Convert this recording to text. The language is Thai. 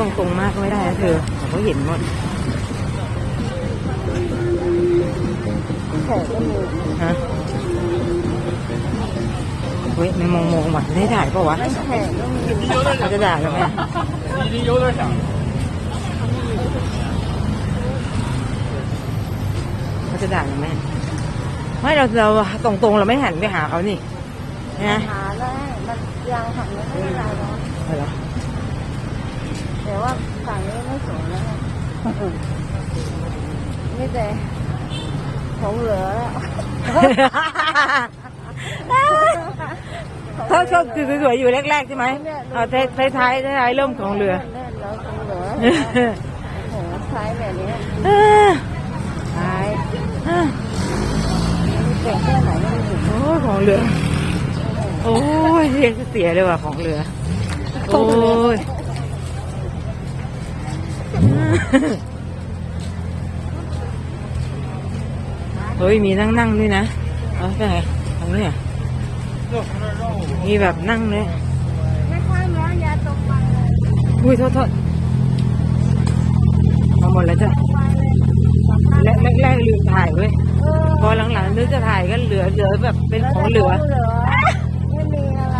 ตรงๆมากก็ไม่ได้นะเธอเขาเห็นหมดแขกก็มีฮะเฮ้ยมันมองมองๆว่ะได้ถ่ายปะวะเขาจะด่าเราไหมเขาจะด่าเราไหมไม่เราเราตรงๆเราไม่หันไปหาเขานี่นะหาแล้วมันยางหันไม่ได้ไรหรอก เอาเหรอ แต่ว่า ฝั่งนี้ไม่สวยแล้วไงนี่แต่ของเหลือแล้วเขาชอบสวยๆอยู่แรกๆใช่ไหมเอาท้ายท้ายๆท้ายๆเริ่มของเรือเล่นแล้วของเหลือโอ้โหใช้แบบนี้เออใช้เออมีเก่งแค่ไหนไม่รู้โอ้ยของเรือ โอ้ยเรียกเสียเลยว่ะของเรือ โอ้ย เฮ้ย มีนั่งนั่งๆด้วยนะเอาไปไหนทางนี้อะมีแบบนั่งเลยไม่ค่อยแล้วยาตรงมาเลยอุ้ยโทษโทษเอาหมดแล้วจ้ะแรกแรกแรกลืมถ่ายเว้ยเออพอหลังๆนึกจะถ่ายก็เหลือเหลือแบบเป็นของเหลือเหลือไม่มีอะไรละห่วย